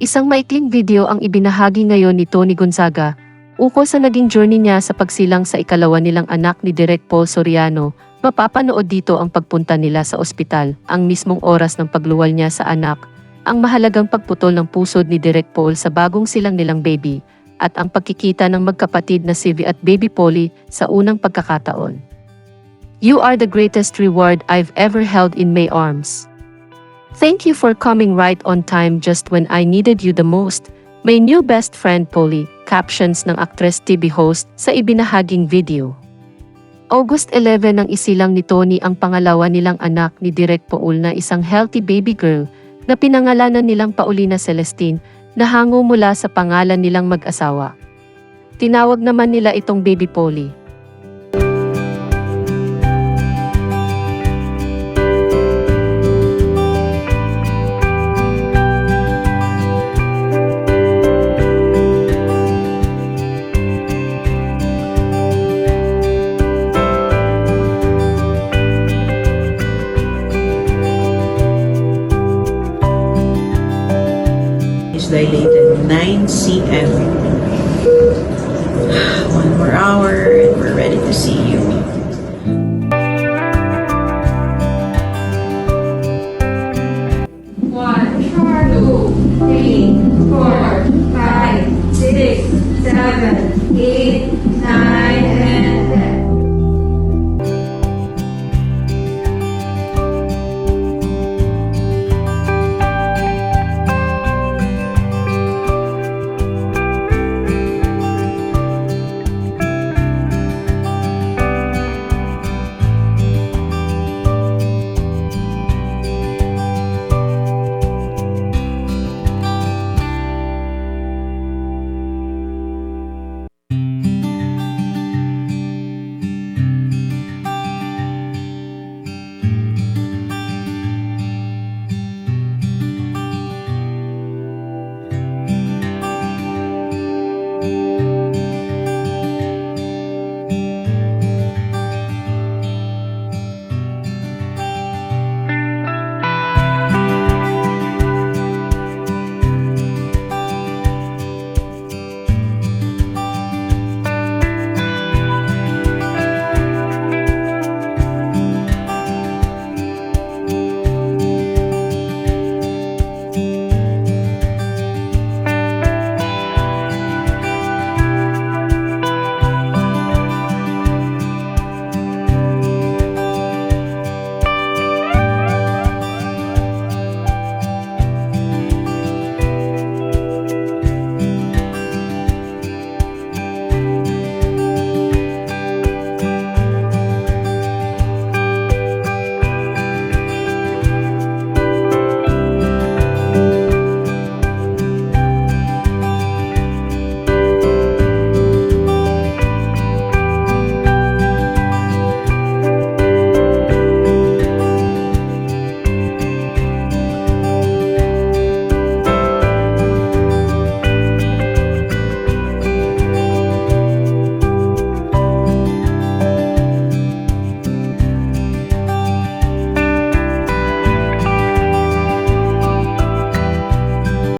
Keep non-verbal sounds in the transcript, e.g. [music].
Isang maikling video ang ibinahagi ngayon ni Tony Gonzaga ukol sa naging journey niya sa pagsilang sa ikalawa nilang anak ni Direk Paul Soriano. Mapapanood dito ang pagpunta nila sa ospital, ang mismong oras ng pagluwal niya sa anak, ang mahalagang pagputol ng pusod ni Direk Paul sa bagong silang nilang baby, at ang pagkikita ng magkapatid na si V at Baby Polly sa unang pagkakataon. You are the greatest reward I've ever held in my arms. Thank you for coming right on time just when I needed you the most. My new best friend Polly, captions ng actress TV host sa ibinahaging video. August 11 nang isilang ni Tony ang pangalawa nilang anak ni Direk Paul na isang healthy baby girl na pinangalanan nilang Paulina Celestine na hango mula sa pangalan nilang mag-asawa. Tinawag naman nila itong baby Polly. dilated 9 cm. [sighs] One more hour and we're ready to see you. One, two, three, four.